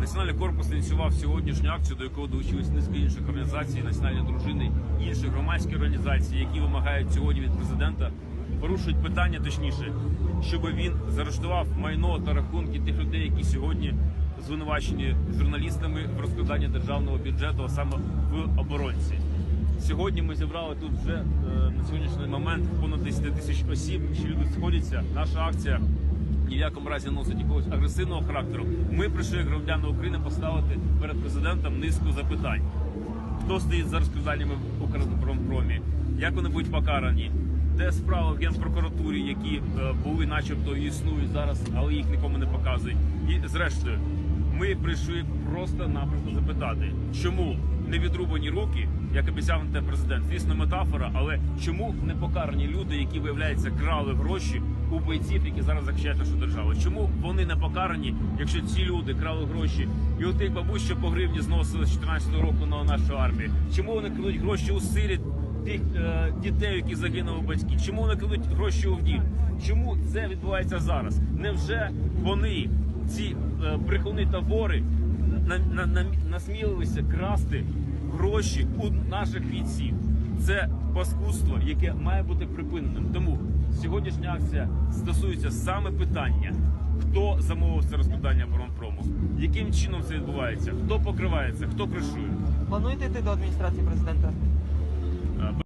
Національний корпус ініціював сьогоднішню акцію, до якої долучились низка інших організацій, національні дружини, інші громадські організації, які вимагають сьогодні від президента, порушують питання точніше, щоб він заарештував майно та рахунки тих людей, які сьогодні звинувачені журналістами в розкраданні державного бюджету, а саме в оборонці. Сьогодні ми зібрали тут вже е, на сьогоднішній момент понад 10 тисяч осіб, що люди сходяться. Наша акція ні в якому разі носить якогось агресивного характеру. Ми прийшли як громадяни України поставити перед президентом низку запитань. Хто стоїть за розкраданнями в Укрпромпромі? Як вони будуть покарані? Де справи в генпрокуратурі, які е, були, начебто, існують зараз, але їх нікому не показують. І зрештою, ми прийшли просто-напросто запитати, чому не відрубані руки, як обіцяв те президент. Звісно, метафора, але чому не покарані люди, які виявляється крали гроші у бойців, які зараз захищають нашу державу? Чому вони не покарані, якщо ці люди крали гроші і у тих бабусь, що по гривні зносили з 14 року на нашу армію? Чому вони кладуть гроші у сиріт? Тих е, дітей, які загинули батьки, чому вони кладуть гроші у вдів? Чому це відбувається зараз? Невже вони, ці е, брехуни та вори, на, на, на, насмілилися красти гроші у наших бійців. Це паскудство, яке має бути припиненим. Тому сьогоднішня акція стосується саме питання, хто замовив це розкрадання оборонпрому, яким чином це відбувається, хто покривається, хто кришує. Плануєте йти до адміністрації президента?